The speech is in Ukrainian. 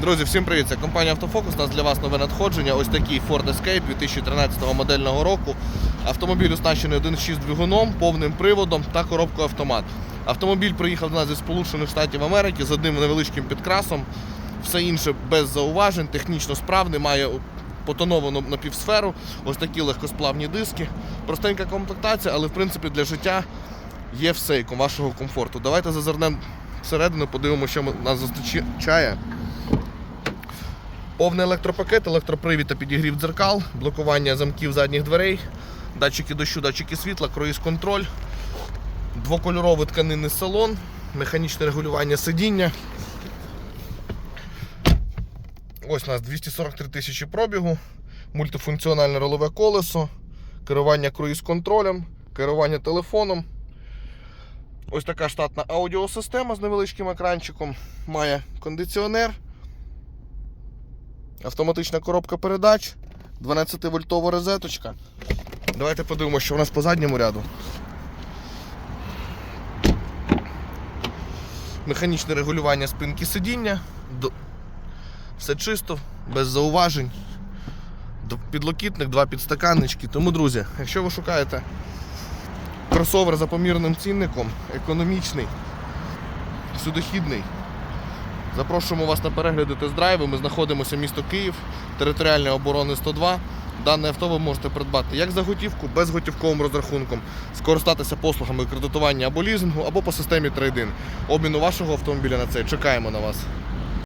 Друзі, всім привіт! Це компанія Автофокус. У нас для вас нове надходження. Ось такий Ford Escape 2013 модельного року. Автомобіль оснащений 1.6 двигуном, повним приводом та коробкою автомат. Автомобіль приїхав до нас зі Сполучених Штатів Америки з одним невеличким підкрасом. Все інше без зауважень, технічно справний, має потоновану напівсферу, ось такі легкосплавні диски. Простенька комплектація, але в принципі для життя є все вашого комфорту. Давайте зазирнемо всередину, подивимося, що нас зустрічає. Повний електропакет, електропривід та підігрів дзеркал, блокування замків задніх дверей, датчики дощу, датчики світла, круїз-контроль, двокольоровий тканинний салон, механічне регулювання сидіння. Ось у нас 243 тисячі пробігу, мультифункціональне ролове колесо, керування круїз-контролем, керування телефоном. Ось така штатна аудіосистема з невеличким екранчиком, має кондиціонер. Автоматична коробка передач, 12-вольтова розеточка. Давайте подивимося, що у нас по задньому ряду. Механічне регулювання спинки сидіння. Все чисто, без зауважень. Підлокітник, два підстаканнички. Тому, друзі, якщо ви шукаєте кросовер за помірним цінником, економічний, всюдохідний, Запрошуємо вас на перегляди тест-драйву. Ми знаходимося місто Київ, територіальної оборони 102. Дане авто ви можете придбати як за готівку, безготівковим розрахунком, скористатися послугами кредитування або лізингу, або по системі трейдин. Обміну вашого автомобіля на це. Чекаємо на вас.